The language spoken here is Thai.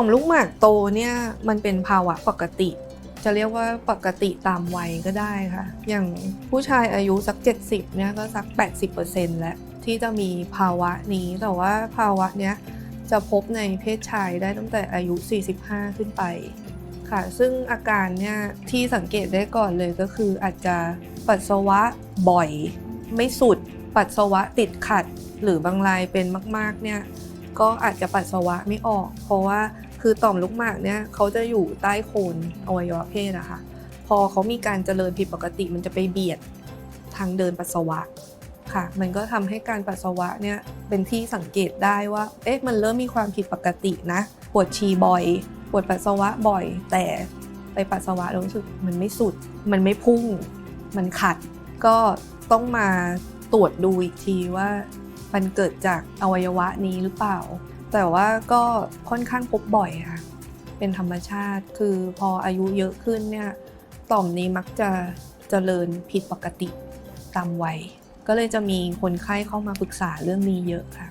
ต่อมลูกหมากโตเนี่ยมันเป็นภาวะปกติ จะเรียกว่าปกติตามวัยก็ได้ค่ะ อย่างผู้ชายอายุสัก 70เนี่ยก็สัก 80%แล้วที่จะมีภาวะนี้แต่ว่าภาวะเนี้ยจะพบในเพศชายได้ตั้งแต่อายุ 45 ขึ้นไปค่ะ ซึ่งอาการเนี่ยที่สังเกตได้ก่อนเลยก็คืออาจจะปัสสาวะบ่อย ไม่สุด ปัสสาวะติดขัด หรือบางรายเป็นมาก ๆ เนี่ยก็อาจจะปัสสาวะไม่ออก เพราะว่า คือต่อมลูกหมากเนี่ยเขาจะอยู่ใต้โคนอวัยวะเพศอะคะ พอเขามีการเจริญผิดปกติมันจะไปเบียดทางเดินปัสสาวะค่ะ มันก็ทำให้การปัสสาวะเนี่ยเป็นที่สังเกตได้ว่า เอ๊ะ มันเริ่มมีความผิดปกตินะ ปวดฉี่บ่อย ปวดปัสสาวะบ่อย แต่ไปปัสสาวะแล้วรู้สึกมันไม่สุด มันไม่พุ่ง มันขัด ก็ต้องมาตรวจดูอีกทีว่า มันเกิดจากอวัยวะนี้หรือเปล่า แต่ว่าก็ค่อนข้างพบบ่อยค่ะเป็นธรรมชาติคือพออายุเยอะขึ้นเนี่ยต่อมนี้มักจะเจริญผิดปกติตามวัยก็เลยจะมีคนไข้เข้ามาปรึกษาเรื่องนี้เยอะค่ะ